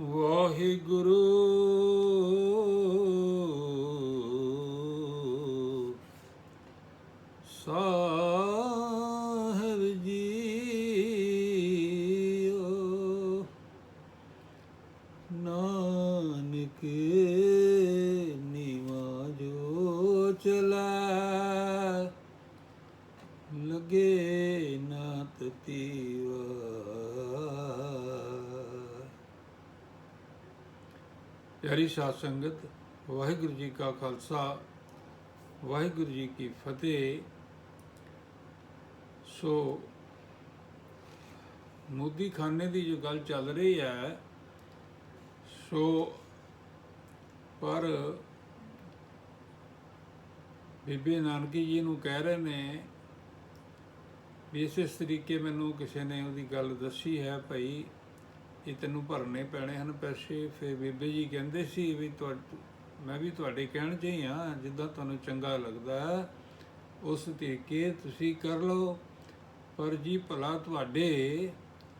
ਵਾਹਿਗੁਰੂ। ਸੰਗਤ, ਵਾਹਿਗੁਰੂ ਜੀ ਕਾ ਖਾਲਸਾ, ਵਾਹਿਗੁਰੂ ਜੀ ਕੀ ਫਤਿਹ। ਸੋ ਮੋਦੀ ਖਾਨੇ ਦੀ ਜੋ ਗੱਲ ਚੱਲ ਰਹੀ ਹੈ, ਸੋ, ਪਰ ਬੀਬੀ ਨਾਨਕੀ ਜੀ ਨੂੰ ਕਹਿ ਰਹੇ ਨੇ ਵੀ ਇਸ ਇਸ ਤਰੀਕੇ ਮੈਨੂੰ ਕਿਸੇ ਨੇ ਉਹਦੀ ਗੱਲ ਦੱਸੀ ਹੈ ਭਾਈ ਇਹ ਤੈਨੂੰ ਭਰਨੇ ਪੈਣੇ ਹਨ ਪੈਸੇ। ਫਿਰ ਬੀਬੇ ਜੀ ਕਹਿੰਦੇ ਸੀ ਵੀ ਤੁਹਾ, ਮੈਂ ਵੀ ਤੁਹਾਡੇ ਕਹਿਣ 'ਚ ਹੀ ਹਾਂ, ਜਿੱਦਾਂ ਤੁਹਾਨੂੰ ਚੰਗਾ ਲੱਗਦਾ ਉਸ ਤਰੀਕੇ ਤੁਸੀਂ ਕਰ ਲਓ। ਪਰ ਜੀ ਭਲਾ ਤੁਹਾਡੇ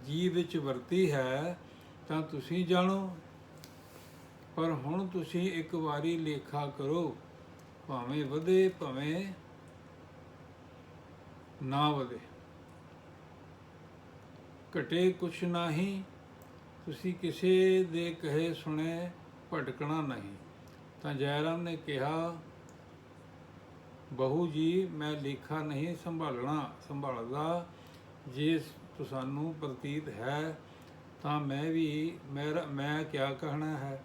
ਜੀ ਵਿੱਚ ਵਰਤੀ ਹੈ, ਤਾਂ ਤੁਸੀਂ ਜਾਣੋ। ਪਰ ਹੁਣ ਤੁਸੀਂ ਇੱਕ ਵਾਰੀ ਲੇਖਾ ਕਰੋ, ਭਾਵੇਂ ਵਧੇ, ਭਾਵੇਂ ਨਾ ਵਧੇ। ਘਟੇ ਕੁਛ ਨਹੀਂ ਤੁਸੀਂ ਕਿਸੇ ਦੇ ਕਹੇ ਸੁਣੇ ਭਟਕਣਾ ਨਹੀਂ। ਤਾਂ ਜੈਰਾਮ ਨੇ ਕਿਹਾ, ਬਹੂ ਜੀ, ਮੈਂ ਲੇਖਾ ਨਹੀਂ ਸੰਭਾਲਣਾ, ਸੰਭਾਲਦਾ। ਜੇ ਤੁਹਾਨੂੰ ਪ੍ਰਤੀਤ ਹੈ, ਤਾਂ ਮੈਂ ਵੀ ਮੇਰਾ ਮੈਂ ਕਿਆ ਕਹਿਣਾ ਹੈ?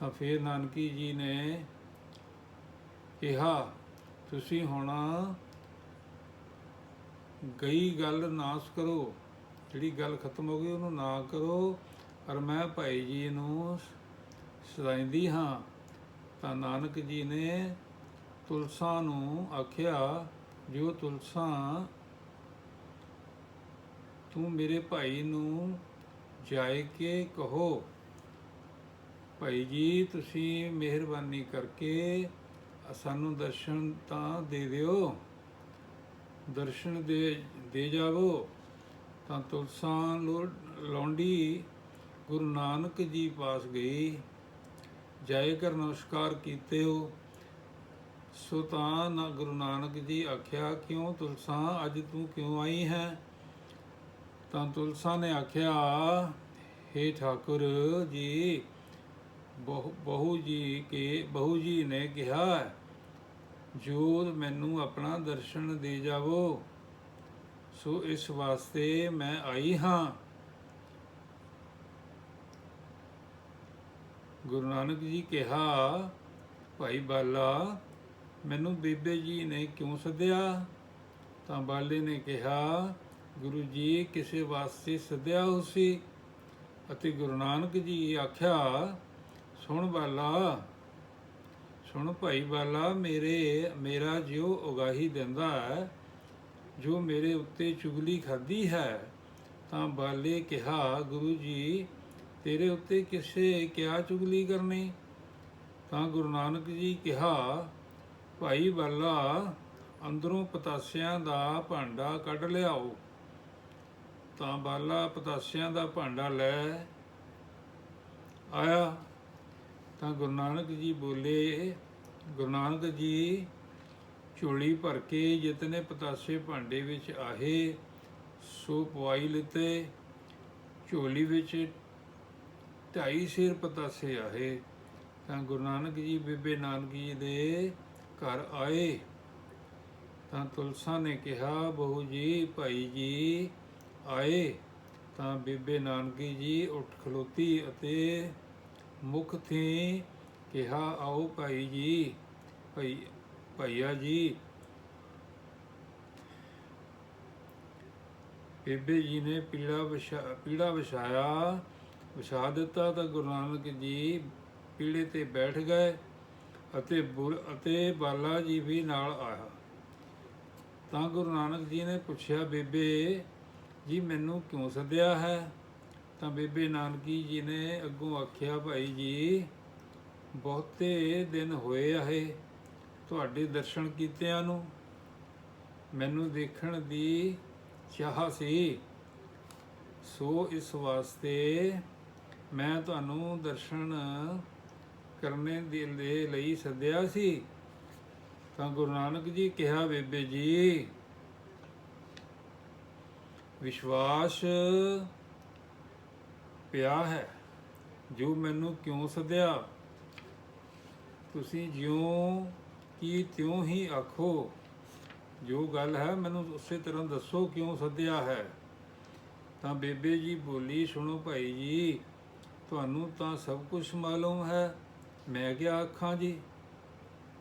ਤਾਂ ਫਿਰ ਨਾਨਕੀ ਜੀ ਨੇ ਕਿਹਾ, ਤੁਸੀਂ ਹੁਣ ਗਈ ਗੱਲ ਨਾਸ ਕਰੋ। ਜਿਹੜੀ ਗੱਲ ਖਤਮ ਹੋ ਗਈ, ਉਹਨੂੰ ਨਾ ਕਰੋ। ਪਰ ਮੈਂ ਭਾਈ ਜੀ ਨੂੰ ਸਦਾਈਂਦੀ ਹਾਂ। ਤਾਂ ਨਾਨਕ ਜੀ ਨੇ ਤੁਲਸਾਂ ਨੂੰ ਆਖਿਆ, ਜੋ ਤੁਲਸਾਂ ਤੂੰ ਮੇਰੇ ਭਾਈ ਨੂੰ ਜਾਇ ਕੇ ਕਹੋ, ਭਾਈ ਜੀ, ਤੁਸੀਂ ਮਿਹਰਬਾਨੀ ਕਰਕੇ ਸਾਨੂੰ ਦਰਸ਼ਨ ਤਾਂ ਦੇ ਦਿਓ, ਦਰਸ਼ਨ ਦੇ ਦੇ ਜਾਵੋ। ਤਾਂ ਤੁਲਸਾਂ ਲੋ- ਲੌਂਡੀ ਗੁਰੂ ਨਾਨਕ ਜੀ ਪਾਸ ਗਈ। ਜਾਇ ਕਰ ਨਮਸਕਾਰ ਕੀਤੇ ਹੋ। ਸੋ ਤਾਂ ਨਾ ਗੁਰੂ ਨਾਨਕ ਜੀ ਆਖਿਆ, ਕਿਉਂ ਤੁਲਸਾ? ਅੱਜ ਤੂੰ ਕਿਉਂ ਆਈ ਹੈ? ਤਾਂ ਤੁਲਸਾ ਨੇ ਆਖਿਆ हे ਠਾਕੁਰ ਜੀ, ਬਹੁ, ਬਹੂ ਜੀ ਕੇ, ਬਹੁ ਜੀ ਨੇ ਕਿਹਾ ਜੋ ਮੈਨੂੰ ਆਪਣਾ ਦਰਸ਼ਨ ਦੇ ਜਾਵੋ। ਸੋ ਇਸ ਵਾਸਤੇ ਮੈਂ ਆਈ ਹਾਂ। ਗੁਰੂ ਨਾਨਕ ਜੀ ਕਿਹਾ, ਭਾਈ ਬਾਲਾ, ਮੈਨੂੰ ਬੀਬੇ ਜੀ ਨੇ ਕਿਉਂ ਸੱਦਿਆ? ਤਾਂ ਬਾਲੇ ਨੇ ਕਿਹਾ, ਗੁਰੂ ਜੀ, ਕਿਸੇ ਵਾਸਤੇ ਸੱਦਿਆ ਹੋ ਅਤੇ ਗੁਰੂ ਨਾਨਕ ਜੀ ਆਖਿਆ, ਸੁਣ ਬਾਲਾ, ਸੁਣ ਭਾਈ ਬਾਲਾ, ਮੇਰੇ, ਮੇਰਾ ਜਿਉ ਉਗਾਹੀ ਦਿੰਦਾ ਹੈ, ਜੋ ਮੇਰੇ ਉੱਤੇ ਚੁਗਲੀ ਖਾਦੀ ਹੈ। ਤਾਂ ਬਾਲੇ ਕਿਹਾ, ਗੁਰੂ ਜੀ ਤੇਰੇ ਉੱਤੇ ਕਿਸੇ ਕਿਆ ਚੁਗਲੀ ਕਰਨੀ? ਤਾਂ ਗੁਰੂ ਨਾਨਕ ਜੀ ਕਿਹਾ, ਭਾਈ ਬਾਲਾ, ਅੰਦਰੋਂ ਪਤਾਸਿਆਂ ਦਾ ਭਾਂਡਾ ਕੱਢ ਲਿਆਓ। ਤਾਂ ਬਾਲਾ ਪਤਾਸਿਆਂ ਦਾ ਭਾਂਡਾ ਲੈ ਆਇਆ। ਤਾਂ ਗੁਰੂ ਨਾਨਕ ਜੀ ਬੋਲੇ, ਗੁਰੂ ਨਾਨਕ ਜੀ, ਝੋਲੀ ਭਰ ਕੇ ਜਿਤਨੇ ਪਤਾਸੇ ਭਾਂਡੇ ਵਿੱਚ ਆਹੇ, ਸੋ ਪਵਾਈ ਲਿੱਤੇ। ਝੋਲੀ ਵਿੱਚ ਢਾਈ ਸਿਰ ਪਤਾਸੇ ਆਹੇ। ਤਾਂ ਗੁਰੂ ਨਾਨਕ ਜੀ, ਬੀਬੇ ਨਾਨਕ ਜੀ ਦੇ ਘਰ ਆਏ। ਤਾਂ ਤੁਲਸਾ ਨੇ ਕਿਹਾ, ਬਹੂ ਜੀ, ਭਾਈ ਜੀ ਆਏ। ਤਾਂ ਬੇਬੇ ਨਾਨਕੀ ਜੀ ਉੱਠ ਖਲੋਤੀ ਅਤੇ ਮੁਖ ਥੀ ਕਿਹਾ, ਆਓ ਭਾਈ ਜੀ, ਭਾਈ, ਭਈਆ ਜੀ। ਬੇਬੇ ਜੀ ਨੇ ਪੀੜਾ ਵਿਛਾ, ਪੀੜਾ ਵਿਛਾਇਆ। ਵਿਛਾ ਦਿੱਤਾ ਤਾਂ ਗੁਰੂ ਨਾਨਕ ਜੀ ਪੀੜੇ ਤੇ ਬੈਠ ਗਏ ਅਤੇ ਬੁਰ ਅਤੇ ਬਾਲਾ ਜੀ ਵੀ ਨਾਲ ਆਇਆ। ਤਾਂ ਗੁਰੂ ਨਾਨਕ ਜੀ ਨੇ ਪੁੱਛਿਆ, ਬੇਬੇ, ਜੀ ਮੈਨੂੰ ਕਿਉਂ ਸੱਦਿਆ ਹੈ? ਤਾਂ ਬੇਬੇ ਨਾਨਕੀ ਜੀ ਨੇ ਅੱਗੋਂ ਆਖਿਆ, ਭਾਈ ਜੀ, ਬਹੁਤੇ ਦਿਨ ਹੋਏ ਆਏ ਤੁਹਾਡੇ ਦਰਸ਼ਨ ਕੀਤਿਆਂ ਨੂੰ ਮੈਨੂੰ ਦੇਖਣ ਦੀ ਚਾਹ ਸੀ। ਸੋ ਇਸ ਵਾਸਤੇ ਮੈਂ ਤੁਹਾਨੂੰ ਦਰਸ਼ਨ ਕਰਨੇ ਦੇ ਦੇ ਲਈ ਸੱਦਿਆ ਸੀ। ਤਾਂ ਗੁਰੂ ਨਾਨਕ ਜੀ ਕਿਹਾ, ਬੇਬੇ ਜੀ, ਵਿਸ਼ਵਾਸ ਪਿਆ ਹੈ। ਜੋ ਮੈਨੂੰ ਕਿਉਂ ਸੱਦਿਆ? ਤੁਸੀਂ ਜਿਉਂ ਕੀ ਤਿਉਂ ਹੀ ਆਖੋ? ਜੋ ਗੱਲ ਹੈ, ਮੈਨੂੰ ਉਸੇ ਤਰ੍ਹਾਂ ਦੱਸੋ ਕਿਉਂ ਸੱਦਿਆ ਹੈ? ਤਾਂ ਬੇਬੇ ਜੀ ਬੋਲੀ, ਸੁਣੋ ਭਾਈ ਜੀ ਤੁਹਾਨੂੰ ਤਾਂ ਸਭ ਕੁਝ ਮਾਲੂਮ ਹੈ। ਮੈਂ ਕਿਹਾ ਆਖਾਂ ਜੀ।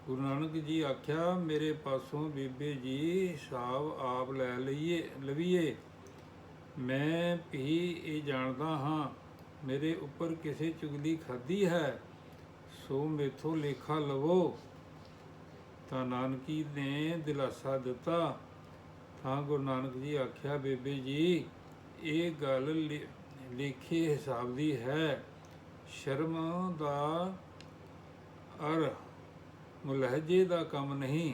ਗੁਰੂ ਨਾਨਕ ਜੀ ਆਖਿਆ, ਮੇਰੇ ਪਾਸੋਂ ਬੀਬੇ ਜੀ ਹਿਸਾਬ ਆਪ ਲੈ ਲਈਏ, ਲਵੀਏ। ਮੈਂ ਵੀ ਇਹ ਜਾਣਦਾ ਹਾਂ, ਮੇਰੇ ਉੱਪਰ ਕਿਸੇ ਚੁਗਲੀ ਖਾਦੀ ਹੈ, ਸੋ ਮੇਥੋਂ ਲੇਖਾ ਲਵੋ। ਤਾਂ ਨਾਨਕੀ ਨੇ ਦਿਲਾਸਾ ਦਿੱਤਾ। ਤਾਂ ਗੁਰੂ ਨਾਨਕ ਜੀ ਆਖਿਆ, ਬੇਬੇ ਜੀ, ਇਹ ਗੱਲ ਲਿ- ਲੇਖੇ ਹਿਸਾਬ ਦੀ ਹੈ। ਸ਼ਰਮ ਦਾ ਅਰ ਮੁਲਹਜੇ ਦਾ ਕੰਮ ਨਹੀਂ,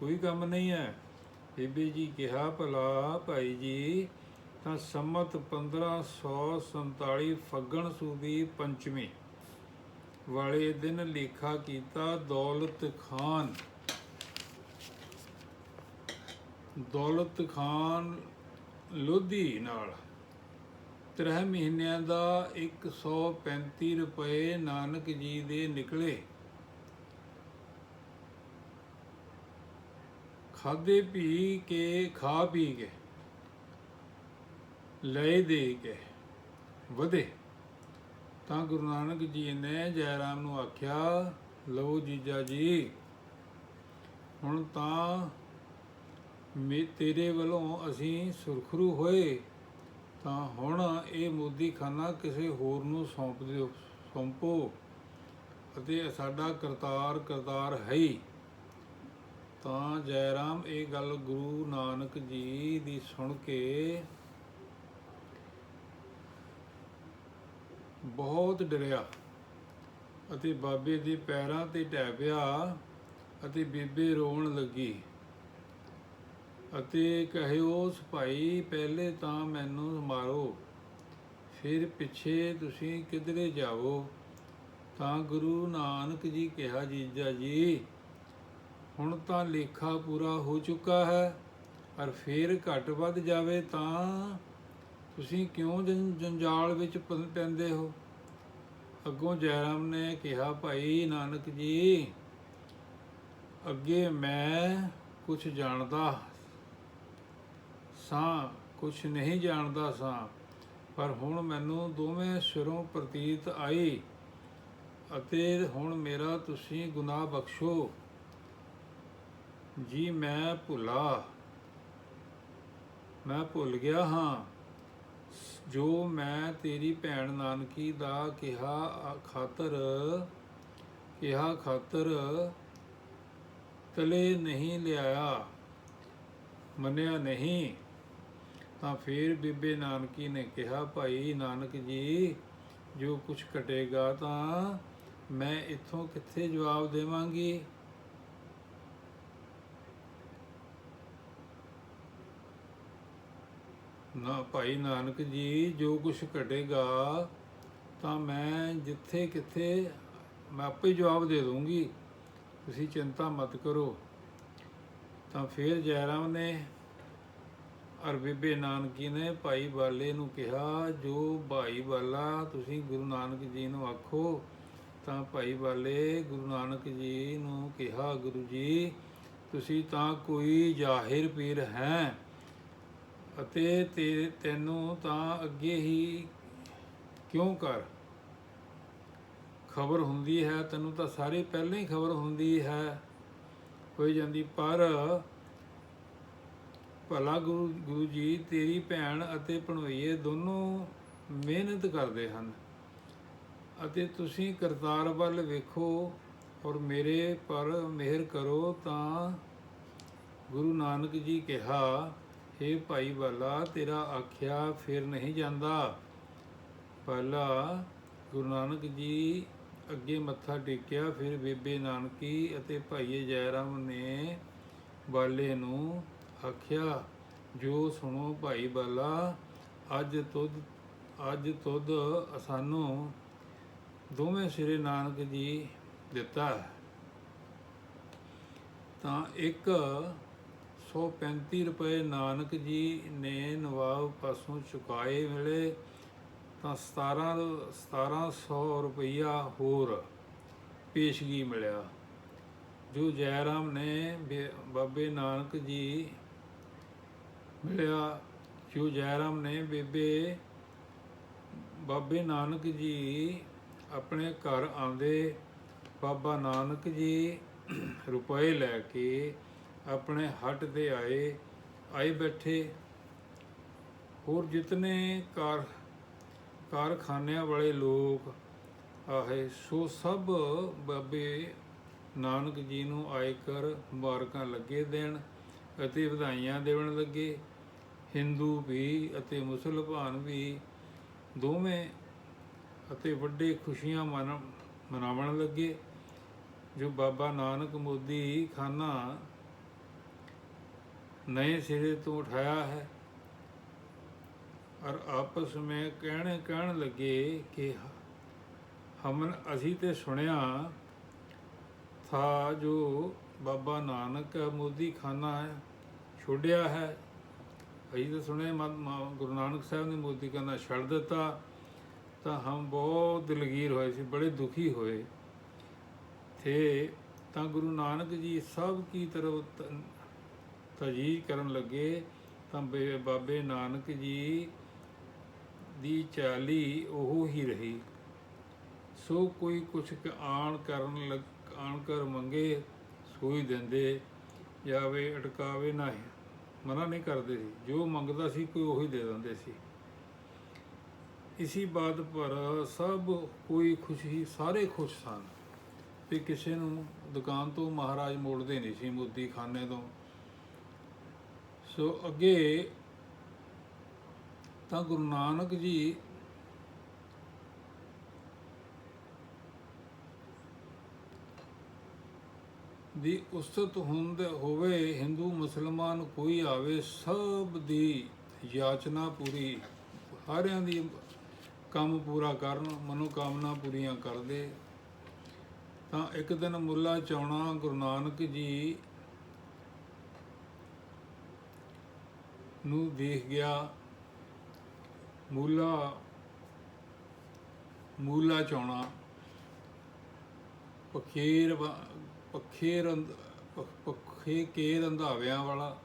ਕੋਈ ਕੰਮ ਨਹੀਂ ਹੈ। ਬੀਬੀ ਜੀ ਕਿਹਾ, ਭਲਾ ਭਾਈ ਜੀ, ਤਾਂ ਸੰਮਤ 1547 ਫੱਗਣ ਸੂਦੀ ਪੰਚਮੀ ਵਾਲੇ ਦਿਨ ਲੇਖਾ ਕੀਤਾ ਦੌਲਤ ਖਾਨ। ਦੌਲਤ ਖਾਨ ਲੋਧੀ ਨਾਲ ਤਰਹ ਮਹੀਨਿਆਂ ਦਾ 135 ਰੁਪਏ ਨਾਨਕ ਜੀ ਦੇ ਨਿਕਲੇ। ਖਾਦੇ ਪੀ ਕੇ ਖਾ ਪੀ ਕੇ ਲੈ ਦੇ ਕੇ ਵਧੇ। ਤਾਂ ਗੁਰੂ ਨਾਨਕ ਜੀ ਨੇ ਜੈਰਾਮ ਨੂੰ ਆਖਿਆ, ਲਓ ਜੀਜਾ ਜੀ, ਹੁਣ ਤਾਂ ਮੇ ਤੇਰੇ ਵੱਲੋਂ ਅਸੀਂ ਸੁਰਖਰੂ ਹੋਏ। ਤਾਂ ਹੁਣ ਇਹ ਮੋਦੀਖਾਨਾ ਕਿਸੇ ਹੋਰ ਨੂੰ ਸੌਂਪ ਦਿਓ, ਸੌਂਪੋ। ਅਤੇ ਸਾਡਾ ਕਰਤਾਰ ਕਰਤਾਰ ਹੈ ਹੀ। ਤਾਂ ਜੈਰਾਮ, ਇਹ ਗੱਲ ਗੁਰੂ ਨਾਨਕ ਜੀ ਦੀ ਸੁਣ ਕੇ ਬਹੁਤ ਡਰਿਆ ਅਤੇ ਬਾਬੇ ਦੇ ਪੈਰਾਂ ਤੇ ਢਹਿ ਪਿਆ ਅਤੇ ਬੀਬੇ ਰੋਣ ਲੱਗੀ। ਅਤੇ ਕਹਿਓ ਭਾਈ ਪਹਿਲੇ ਤਾਂ ਮੈਨੂੰ ਮਾਰੋ, ਫਿਰ ਪਿੱਛੇ ਤੁਸੀਂ ਕਿਧਰੇ ਜਾਵੋ। ਤਾਂ ਗੁਰੂ ਨਾਨਕ ਜੀ ਕਿਹਾ, ਜੀਜਾ ਜੀ, ਹੁਣ ਤਾਂ ਲੇਖਾ ਪੂਰਾ ਹੋ ਚੁੱਕਾ ਹੈ, ਪਰ ਫੇਰ ਘਟ ਵੱਧ ਜਾਵੇ ਤਾਂ ਤੁਸੀਂ ਕਿਉਂ ਜੰ- ਜੰਜਾਲ ਵਿੱਚ ਪੈਂਦੇ ਹੋ? ਅੱਗੋਂ ਜੈਰਾਮ ਨੇ ਕਿਹਾ, ਭਾਈ ਨਾਨਕ ਜੀ, ਅੱਗੇ ਮੈਂ ਕੁਝ ਜਾਣਦਾ ਸਾਂ, ਕੁਛ ਨਹੀਂ ਜਾਣਦਾ ਸਾਂ। ਪਰ ਹੁਣ ਮੈਨੂੰ ਦੋਵੇਂ ਸਿਰੋਂ ਪ੍ਰਤੀਤ ਆਈ ਅਤੇ ਹੁਣ ਮੇਰਾ ਤੁਸੀਂ ਗੁਨਾਹ ਬਖਸ਼ੋ। ਜੀ, ਮੈਂ ਭੁਲਾ। ਮੈਂ ਭੁੱਲ ਗਿਆ ਹਾਂ। ਜੋ ਮੈਂ ਤੇਰੀ ਭੈਣ ਨਾਨਕੀ ਦਾ ਕਿਹਾ ਖਾਤਰ ਕਿਹਾ ਖਾਤਰ ਤਲੇ ਨਹੀਂ ਲਿਆਇਆ, ਮੰਨਿਆ ਨਹੀਂ। ਤਾਂ ਫਿਰ ਬੀਬੇ ਨਾਨਕੀ ਨੇ ਕਿਹਾ, ਭਾਈ ਨਾਨਕ ਜੀ, ਜੋ ਕੁਝ ਘਟੇਗਾ ਤਾਂ ਮੈਂ ਇੱਥੋਂ ਕਿੱਥੇ ਜਵਾਬ ਦੇਵਾਂਗੀ? ਨਾ ਭਾਈ ਨਾਨਕ ਜੀ, ਜੋ ਕੁਝ ਘਟੇਗਾ ਤਾਂ ਮੈਂ ਜਿੱਥੇ ਕਿੱਥੇ, ਮੈਂ ਆਪੇ ਜਵਾਬ ਦੇ ਦੂੰਗੀ ਤੁਸੀਂ ਚਿੰਤਾ ਮਤ ਕਰੋ। ਤਾਂ ਫਿਰ ਜੈਰਾਮ ਨੇ ਅਰ ਬੀਬੇ ਨਾਨਕੀ ਨੇ ਭਾਈ ਬਾਲੇ ਨੂੰ ਕਿਹਾ, ਜੋ ਭਾਈ ਬਾਲਾ ਤੁਸੀਂ ਗੁਰੂ ਨਾਨਕ ਜੀ ਨੂੰ ਆਖੋ, ਤਾਂ ਭਾਈ ਬਾਲੇ ਗੁਰੂ ਨਾਨਕ ਜੀ ਨੂੰ ਕਿਹਾ, ਗੁਰੂ ਜੀ, ਤੁਸੀਂ ਤਾਂ ਕੋਈ ਜ਼ਾਹਿਰ ਪੀਰ ਹੈ ਅਤੇ ਤੇ ਤੈਨੂੰ ਤਾਂ ਅੱਗੇ ਹੀ ਕਿਉਂ ਕਰ? ਖਬਰ ਹੁੰਦੀ ਹੈ, ਤੈਨੂੰ ਤਾਂ ਸਾਰੇ ਪਹਿਲਾਂ ਹੀ ਖਬਰ ਹੁੰਦੀ ਹੈ ਹੋਈ ਜਾਂਦੀ, ਪਰ ਭਲਾ ਗੁਰੂ ਗੁਰੂ ਜੀ, ਤੇਰੀ ਭੈਣ ਅਤੇ ਭਣਵਈਏ ਦੋਨੋਂ ਮਿਹਨਤ ਕਰਦੇ ਹਨ। ਅਤੇ ਤੁਸੀਂ ਕਰਤਾਰ ਵੱਲ ਵੇਖੋ ਔਰ ਮੇਰੇ ਪਰ ਮਿਹਰ ਕਰੋ ਤਾਂ ਗੁਰੂ ਨਾਨਕ ਜੀ ਕਿਹਾ, ਹੇ ਭਾਈ ਵਾਲਾ ਤੇਰਾ ਆਖਿਆ ਫਿਰ ਨਹੀਂ ਜਾਂਦਾ। ਪਹਿਲਾ ਗੁਰੂ ਨਾਨਕ ਜੀ ਅੱਗੇ ਮੱਥਾ ਟੇਕਿਆ, ਫਿਰ ਬੇਬੇ ਨਾਨਕੀ ਅਤੇ ਭਾਈਏ ਜੈਰਾਮ ਨੇ ਬਾਲੇ ਨੂੰ ਆਖਿਆ, ਜੋ ਸੁਣੋ ਭਾਈ ਬਾਲਾ, ਅੱਜ ਤੁਧ ਅੱਜ ਤੁਧ ਸਾਨੂੰ ਦੋਵੇਂ ਸ੍ਰੀ ਨਾਨਕ ਜੀ ਦਿੱਤਾ ਤਾਂ ਇੱਕ 135 ਰੁਪਏ ਨਾਨਕ ਜੀ ਨੇ ਨਵਾਬ ਪਾਸੋਂ ਚੁਕਾਏ ਮਿਲੇ, ਤਾਂ 17 1700 ਰੁਪਈਆ ਹੋਰ ਪੇਸ਼ਗੀ ਮਿਲਿਆ। ਜੋ ਜੈਰਾਮ ਨੇ ਬੇ- ਬਾਬੇ ਨਾਨਕ ਜੀ ਮਿਲਿਆ। ਜੋ ਜੈਰਾਮ ਨੇ ਬੇਬੇ, ਬਾਬੇ ਨਾਨਕ ਜੀ ਆਪਣੇ ਘਰ ਆਉਂਦੇ ਬਾਬਾ ਨਾਨਕ ਜੀ ਰੁਪਏ ਲੈ ਕੇ ਆਪਣੇ ਹੱਟ ਤੇ ਆਏ ਆਏ ਬੈਠੇ। ਹੋਰ ਜਿਤਨੇ ਕਾਰ ਕਾਰਖਾਨਿਆਂ ਵਾਲੇ ਲੋਕ ਆਏ ਸੋ ਸਭ ਬਾਬੇ ਨਾਨਕ ਜੀ ਨੂੰ ਆਏ ਕਰ ਮੁਬਾਰਕਾਂ ਲੱਗੇ ਦੇਣ। ਅਤੇ ਵਧਾਈਆਂ ਦੇਣ ਲੱਗੇ। ਹਿੰਦੂ ਵੀ ਅਤੇ ਮੁਸਲਮਾਨ ਵੀ ਦੋਵੇਂ ਅਤੇ ਵੱਡੇ ਖੁਸ਼ੀਆਂ ਮਨ ਮਨਾਉਣ ਲੱਗੇ। ਜੋ ਬਾਬਾ ਨਾਨਕ ਮੋਦੀ ਖਾਨਾ ਨਏ ਸਿਰੇ ਤੋਂ ਉਠਾਇਆ ਹੈ, ਔਰ ਆਪਸ ਵਿੱਚ ਕਹਿਣੇ ਕਹਿਣ ਲੱਗੇ ਕਿ ਹਮਨ ਅਸੀਂ ਤੇ ਸੁਣਿਆ ਥਾ ਜੋ ਬਾਬਾ ਨਾਨਕ ਮੋਦੀ ਖਾਨਾ ਛੋੜਿਆ ਹੈ। ਅਸੀਂ ਤਾਂ ਸੁਣਿਆ ਮਾ- ਮਾ- ਗੁਰੂ ਨਾਨਕ ਸਾਹਿਬ ਨੇ ਮੋਦੀ ਖਾਨਾ ਛੱਡ ਦਿੱਤਾ। ਤਾਂ ਹਮ ਬਹੁਤ ਦਿਲਗੀਰ ਹੋਏ ਸੀ, ਬੜੇ ਦੁਖੀ ਹੋਏ। ਥੇ ਤਾਂ ਗੁਰੂ ਨਾਨਕ ਜੀ ਸਭ ਕੀ ਤਰਫ ਤਜੀਹ ਕਰਨ ਲੱਗੇ, ਤਾਂ ਬੇ- ਬਾਬੇ ਨਾਨਕ ਜੀ ਦੀ ਚਾਲੀ ਉਹ ਹੀ ਰਹੀ। ਸੋ ਕੋਈ ਕੁਛ ਆਣ ਕਰਨ ਲੱਗ ਆਣ ਕਰ ਮੰਗੇ ਸੋਈ ਦਿੰਦੇ ਜਾਵੇ, ਅਟਕਾਵੇ ਨਾ ਮਨਾ ਨਹੀਂ ਕਰਦੇ ਸੀ। ਜੋ ਮੰਗਦਾ ਸੀ ਕੋਈ ਉਹੀ ਦੇ ਦਿੰਦੇ ਸੀ। ਇਸੀ ਬਾਤ ਪਰ ਸਭ ਕੋਈ ਖੁਸ਼ੀ ਸਾਰੇ ਖੁਸ਼ ਸਨ ਵੀ ਕਿਸੇ ਨੂੰ ਦੁਕਾਨ ਤੋਂ ਮਹਾਰਾਜ ਮੋੜਦੇ ਨਹੀਂ ਸੀ ਮੋਦੀ ਖਾਨੇ ਤੋਂ। ਸੋ ਅੱਗੇ ਤਾਂ ਗੁਰੂ ਨਾਨਕ ਜੀ ਦੀ ਉਸਤਤ ਹੁੰਦ ਹੋਵੇ, ਹਿੰਦੂ, ਮੁਸਲਮਾਨ ਕੋਈ ਆਵੇ, ਸਭ ਦੀ ਯਾਚਨਾ ਪੂਰੀ, ਸਾਰਿਆਂ ਦੀ ਕੰਮ ਪੂਰਾ ਕਰਨ, ਮਨੋਕਾਮਨਾ ਪੂਰੀਆਂ ਕਰਦੇ। ਤਾਂ ਇੱਕ ਦਿਨ ਮੁੱਲਾ ਚੌਣਾ ਗੁਰੂ ਨਾਨਕ ਜੀ ਨੂੰ ਦੇਖ ਗਿਆ। ਮੂਲਾ ਮੂਲਾ ਚੌਣਾ ਪਖੇਰ ਵਾ- ਪੱਖੇ ਰੰਧ ਪੱਖੇ ਕੇ ਰੰਧਾਵਿਆਂ ਵਾਲਾ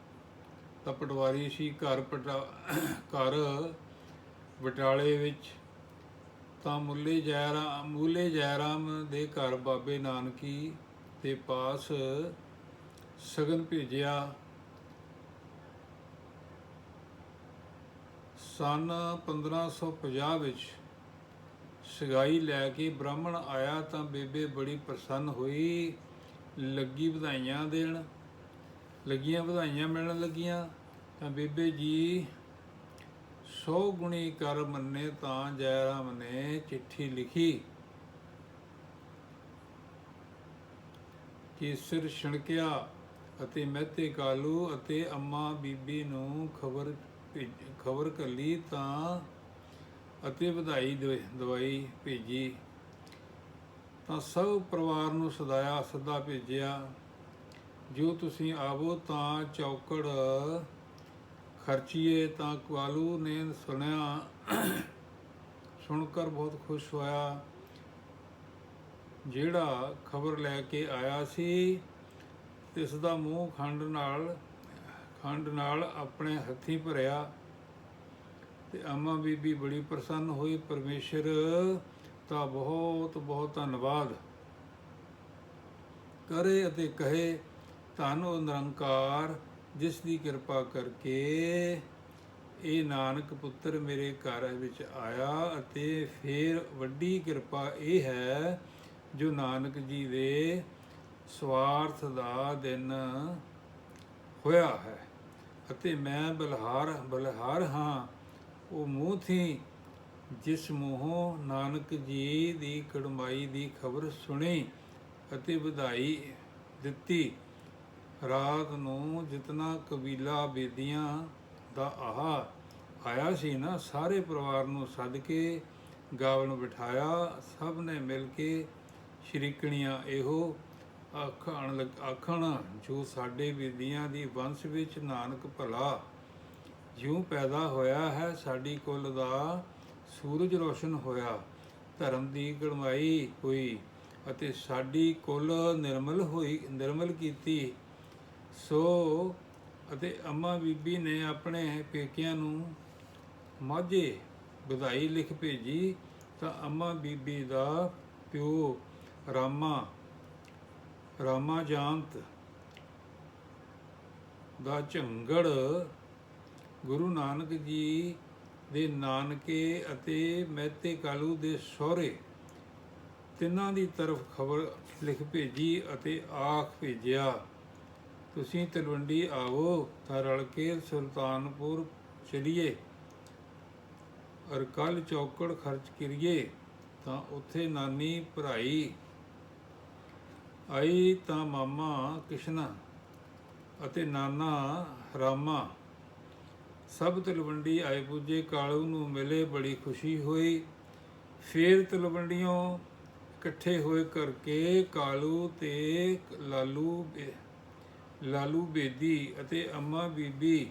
ਤਾਂ ਪਟਵਾਰੀ ਸੀ ਘਰ ਪਟਾ ਘਰ ਬਟਾਲੇ ਵਿੱਚ ਤਾਂ ਮੁੱਲੇ ਜੈਰਾਮ ਮੁੱਲੇ ਜੈਰਾਮ ਦੇ ਘਰ ਬਾਬੇ ਨਾਨਕੀ ਦੇ ਪਾਸ ਸਗਨ ਭੇਜਿਆ। ਸਨ 1550 ਵਿੱਚ ਸਗਾਈ ਲੈ ਕੇ ਬ੍ਰਾਹਮਣ ਆਇਆ ਤਾਂ ਬੇਬੇ ਬੜੀ ਪ੍ਰਸੰਨ ਹੋਈ। ਲੱਗੀ ਵਧਾਈਆਂ ਦੇਣ, ਲੱਗੀਆਂ ਵਧਾਈਆਂ ਮਿਲਣ ਲੱਗੀਆਂ, ਤਾਂ ਬੇਬੇ ਜੀ, ਸੌ ਗੁਣੀ ਕਰ ਮੰਨੇ ਤਾਂ ਜੈਰਾਮ ਨੇ ਚਿੱਠੀ ਲਿਖੀ। ਕਿ ਸਿਰ ਛਣਕਿਆ ਅਤੇ ਮਹਿਤੇ ਕਾਲੂ ਅਤੇ ਅੰਮਾ ਬੀਬੀ ਨੂੰ ਖਬਰ ਖਬਰ ਕੱਲੀ ਤਾਂ ਅਤੇ ਵਧਾਈ ਦਵ- ਦਵਾਈ ਭੇਜੀ। ਤਾਂ ਸਭ ਪਰਿਵਾਰ ਨੂੰ ਸਦਾਇਆ ਸਦਾ ਭੇਜਿਆ, ਜੋ ਤੁਸੀਂ ਆਵੋ ਤਾਂ ਚੌਕੜ ਖਰਚੀਏ ਤਾਂ ਕੁਆਲੂ ਨੇ ਸੁਣਿਆ। ਸੁਣ ਕਰ ਬਹੁਤ ਖੁਸ਼ ਹੋਇਆ। ਜਿਹੜਾ ਖਬਰ ਲੈ ਕੇ ਆਇਆ ਸੀ, ਇਸ ਦਾ ਮੂੰਹ ਖੰਡ ਨਾਲ ਖੰਡ ਨਾਲ ਆਪਣੇ ਹੱਥੀਂ ਭਰਿਆ ਤੇ ਅੰਮਾ ਬੀਬੀ ਬੜੀ ਪ੍ਰਸੰਨ ਹੋਈ, ਪਰਮੇਸ਼ਰ ਤਾਂ ਬਹੁਤ ਬਹੁਤ ਧੰਨਵਾਦ। ਕਰੇ ਅਤੇ ਕਹੇ ਧੰਨ ਨਿਰੰਕਾਰ ਜਿਸ ਦੀ ਕਿਰਪਾ ਕਰਕੇ ਇਹ ਨਾਨਕ ਪੁੱਤਰ ਮੇਰੇ ਘਰ ਵਿੱਚ ਆਇਆ ਅਤੇ ਫਿਰ ਵੱਡੀ ਕਿਰਪਾ ਇਹ ਹੈ ਜੋ ਨਾਨਕ ਜੀ ਦੇ ਸਵਾਰਥ ਦਾ ਦਿਨ ਹੋਇਆ ਹੈ। ਅਤੇ ਮੈਂ ਬਲਹਾਰ ਬਲਹਾਰ ਹਾਂ, ਉਹ ਮੂੰਹ ਥੀ ਜਿਸ ਮੂੰਹੋਂ ਨਾਨਕ ਜੀ ਦੀ ਕੜਮਾਈ ਦੀ ਖਬਰ ਸੁਣੀ ਅਤੇ ਵਧਾਈ ਦਿੱਤੀ, ਰਾਤ ਨੂੰ ਜਿਤਨਾ ਕਬੀਲਾ ਬੇਦੀਆਂ ਦਾ ਆਹਾ ਆਇਆ ਸੀ ਨਾ, ਸਾਰੇ ਪਰਿਵਾਰ ਨੂੰ ਸੱਦ ਕੇ ਗਾਵਲ ਬਿਠਾਇਆ, ਸਭ ਨੇ ਮਿਲ ਕੇ ਸ਼੍ਰੀਕਣੀਆਂ ਇਹੋ ਆਖਣ ਲੱਗ- ਆਖਣ, ਜੋ ਸਾਡੇ ਬੇਦੀਆਂ ਦੀ ਵੰਸ਼ ਵਿੱਚ ਨਾਨਕ ਭਲਾ ਜਿਉ ਪੈਦਾ ਹੋਇਆ ਹੈ, ਸਾਡੀ ਕੁੱਲ ਦਾ ਸੂਰਜ ਰੋਸ਼ਨ ਹੋਇਆ, ਧਰਮ ਦੀ ਗਣਵਾਈ ਹੋਈ ਅਤੇ ਸਾਡੀ ਕੁੱਲ ਨਿਰਮਲ ਹੋਈ, ਨਿਰਮਲ ਕੀਤੀ। ਸੋ ਅਤੇ ਅੰਮਾ ਬੀਬੀ ਨੇ ਆਪਣੇ ਪੇਕਿਆਂ ਨੂੰ ਮਾਝੇ ਵਧਾਈ ਲਿਖ ਭੇਜੀ, ਤਾਂ ਅੰਮਾ ਬੀਬੀ ਦਾ ਪਿਓ ਰਾਮਾ ਰਾਮਾ ਜਾਂਤ ਦਾ ਝੰਗੜ ਗੁਰੂ ਨਾਨਕ ਜੀ ਦੇ ਨਾਨਕੇ ਅਤੇ ਮਹਿਤੇ ਕਾਲੂ ਦੇ ਸਹੁਰੇ ਤਿੰਨਾਂ ਦੀ ਤਰਫ ਖਬਰ ਲਿਖ ਭੇਜੀ ਅਤੇ ਆਖ ਭੇਜਿਆ। ਤੁਸੀਂ ਤਲਵੰਡੀ ਆਵੋ, ਤਾਂ ਰਲ ਕੇ ਸੁਲਤਾਨਪੁਰ ਚਲੀਏ। ਔਰ ਕੱਲ ਚੌਕੜ ਖਰਚ ਕਰੀਏ, ਤਾਂ ਉੱਥੇ ਨਾਨੀ ਭਰਾਈ ਆਈ ਤਾਂ ਮਾਮਾ ਕਿਸ਼ਨਾ ਅਤੇ ਨਾਨਾ ਰਾਮਾ। ਸਭ ਤਲਵੰਡੀ ਆਏ ਪੁੱਜੇ, ਕਾਲੂ ਨੂੰ ਮਿਲੇ, ਬੜੀ ਖੁਸ਼ੀ ਹੋਈ। ਫੇਰ ਤਲਵੰਡੀਆਂ ਇਕੱਠੇ ਹੋਏ ਕਰਕੇ ਕਾਲੂ ਤੇ ਲਾਲੂ ਬੇ- ਲਾਲੂ ਬੇਦੀ ਅਤੇ ਅੰਮਾ ਬੀਬੀ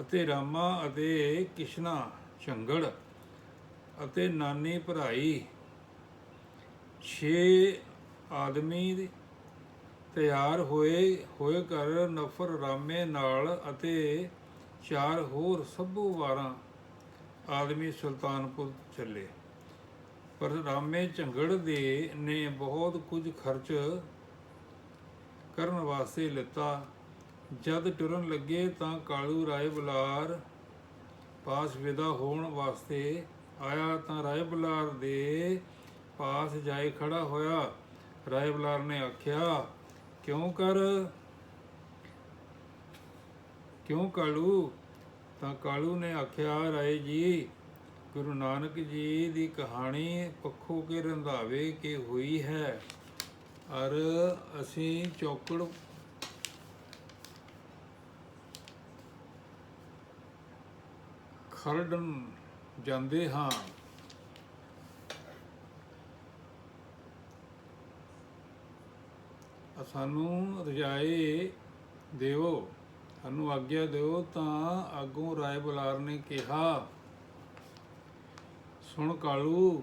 ਅਤੇ ਰਾਮਾ ਅਤੇ ਕਿਸ਼ਨਾ ਝੰਗੜ ਅਤੇ ਨਾਨੀ ਭਰਾਈ, ਛੇ ਆਦਮੀ ਤਿਆਰ ਹੋਏ ਹੋਏ ਕਰ ਨਫਰ ਰਾਮੇ ਨਾਲ ਅਤੇ ਚਾਰ ਹੋਰ ਸਭੂ ਵਾਰਾਂ ਆਦਮੀ ਸੁਲਤਾਨਪੁਰ ਚੱਲੇ। ਪਰ ਰਾਮੇ ਝੰਗੜ ਦੇ ਨੇ ਬਹੁਤ ਕੁਝ ਖਰਚ ਕਰਨ ਵਾਸਤੇ ਲਿੱਤਾ। ਜਦ ਟੁਰਨ ਲੱਗੇ ਤਾਂ ਕਾਲੂ ਰਾਏ ਬੁਲਾਰ ਪਾਸ ਵਿਦਾ ਹੋਣ ਵਾਸਤੇ ਆਇਆ ਤਾਂ ਰਾਏ ਬੁਲਾਰ ਦੇ ਪਾਸ ਜਾਏ ਖੜਾ ਹੋਇਆ। ਰਾਏ ਬੁਲਾਰ ਨੇ ਆਖਿਆ, ਕਿਉਂ ਕਰ? ਕਿਉਂ ਕਾਲੂ? ਤਾਂ ਕਾਲੂ ਨੇ ਆਖਿਆ, ਰਾਏ ਜੀ, ਗੁਰੂ ਨਾਨਕ ਜੀ ਦੀ ਕਹਾਣੀ ਪੱਖੋਂ ਕੇ ਰੰਧਾਵੇ ਕੇ ਹੋਈ ਹੈ? ਔਰ ਅਸੀਂ ਚੌਕੜ ਖਰੜਨ ਜਾਂਦੇ ਹਾਂ। ਸਾਨੂੰ ਰਜਾਏ ਦਿਓ ਸਾਨੂੰ ਆਗਿਆ ਦਿਓ ਤਾਂ ਅੱਗੋਂ ਰਾਏ ਬੁਲਾਰ ਨੇ ਕਿਹਾ, ਸੁਣ ਕਾਲੂ,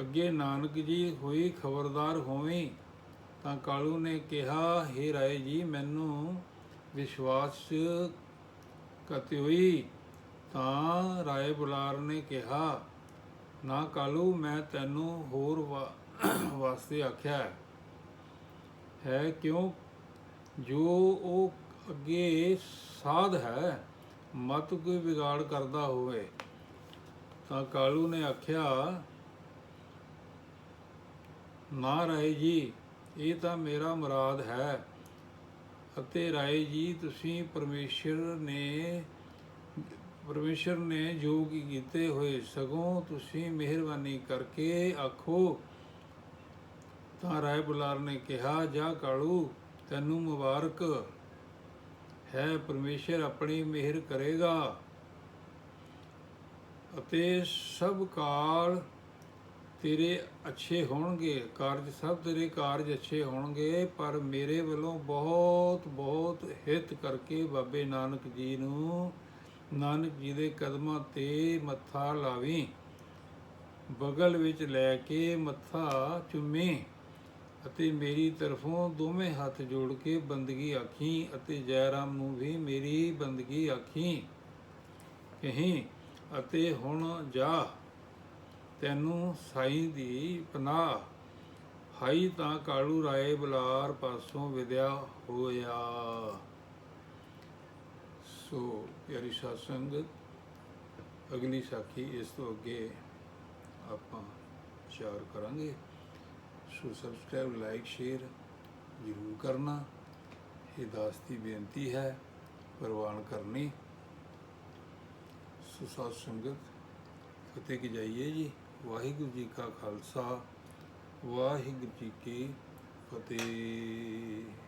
ਅੱਗੇ ਨਾਨਕ ਜੀ ਹੋਈ ਖਬਰਦਾਰ ਹੋਵੇਂ। ਤਾਂ ਕਾਲੂ ਨੇ ਕਿਹਾ, ਹੇ ਰਾਏ ਜੀ, ਮੈਨੂੰ ਵਿਸ਼ਵਾਸ ਕਤੀ ਹੋਈ। ਤਾਂ ਰਾਏ ਬੁਲਾਰ ਨੇ ਕਿਹਾ, ਨਾ ਕਾਲੂ, ਮੈਂ ਤੈਨੂੰ ਹੋਰ ਵਾ- ਵਾਸਤੇ ਆਖਿਆ ਹੈ ਕਿਉਂ? ਜੋ ਉਹ ਅੱਗੇ ਸਾਧ ਹੈ, ਮਤ ਕੋਈ ਵਿਗਾੜ ਕਰਦਾ ਹੋਵੇ। ਤਾਂ ਕਾਲੂ ਨੇ ਆਖਿਆ, ਨਾ ਰਾਏ ਜੀ, ਇਹ ਤਾਂ ਮੇਰਾ ਮੁਰਾਦ ਹੈ ਅਤੇ ਰਾਏ ਜੀ, ਤੁਸੀਂ ਪਰਮੇਸ਼ਰ ਨੇ ਪਰਮੇਸ਼ਰ ਨੇ ਜੋ ਕੀ ਕੀਤੇ ਹੋਏ ਸਗੋਂ ਤੁਸੀਂ ਮਿਹਰਬਾਨੀ ਕਰਕੇ ਆਖੋ। ਤਾਂ ਰਾਏ ਬੁਲਾਰ ਨੇ ਕਿਹਾ, ਜਾ ਕਾਲੂ ਤੈਨੂੰ ਮੁਬਾਰਕ ਹੈ, ਪਰਮੇਸ਼ਰ ਆਪਣੀ ਮਿਹਰ ਕਰੇਗਾ। ਅਤੇ ਸਭ ਕਾਲ ਤੇਰੇ ਅੱਛੇ ਹੋਣਗੇ, ਕਾਰਜ ਸਭ ਤੇਰੇ ਕਾਰਜ ਅੱਛੇ ਹੋਣਗੇ, ਪਰ ਮੇਰੇ ਵੱਲੋਂ ਬਹੁਤ ਬਹੁਤ ਹਿੱਤ ਕਰਕੇ ਬਾਬੇ ਨਾਨਕ ਜੀ ਨੂੰ, ਨਾਨਕ ਜੀ ਦੇ ਕਦਮਾਂ ਤੇ ਮੱਥਾ ਲਾਵੀਂ। ਬਗਲ ਵਿੱਚ ਲੈ ਕੇ ਮੱਥਾ ਚੁੰਮੇ। ਅਤੇ ਮੇਰੀ ਤਰਫੋਂ ਦੋਵੇਂ ਹੱਥ ਜੋੜ ਕੇ ਬੰਦਗੀ ਆਖੀ ਅਤੇ ਜੈਰਾਮ ਨੂੰ ਵੀ ਮੇਰੀ ਬੰਦਗੀ ਆਖੀ। ਕਹੀਂ, ਅਤੇ ਹੁਣ ਜਾ, ਤੈਨੂੰ ਸਾਈਂ ਦੀ ਪਨਾਹ। ਹਾਈ ਤਾਂ ਕਾਲੂ ਰਾਏ ਬਲਾਰ ਪਾਸੋਂ ਵਿਦਿਆ ਹੋਇਆ। ਸੋ ਪਿਆਰੀ ਸਾਧ ਸੰਗਤ ਅਗਲੀ ਸਾਖੀ ਇਸ ਤੋਂ ਅੱਗੇ ਆਪਾਂ ਵਿਚਾਰ ਕਰਾਂਗੇ। ਸੋ ਸਬਸਕ੍ਰਾਈਬ ਲਾਈਕ ਸ਼ੇਅਰ ਜ਼ਰੂਰ ਕਰਨਾ। ਇਹ ਦਾਸ ਦੀ ਬੇਨਤੀ ਹੈ, ਪ੍ਰਵਾਨ ਕਰਨੀ। ਸੋ ਸਾਧ ਸੰਗਤ, ਫਤਿਹ ਕੀ ਜਾਈਏ ਜੀ? ਵਾਹਿਗੁਰੂ ਜੀ ਕਾ ਖਾਲਸਾ, ਵਾਹਿਗੁਰੂ ਜੀ ਕੀ ਫਤਿਹ।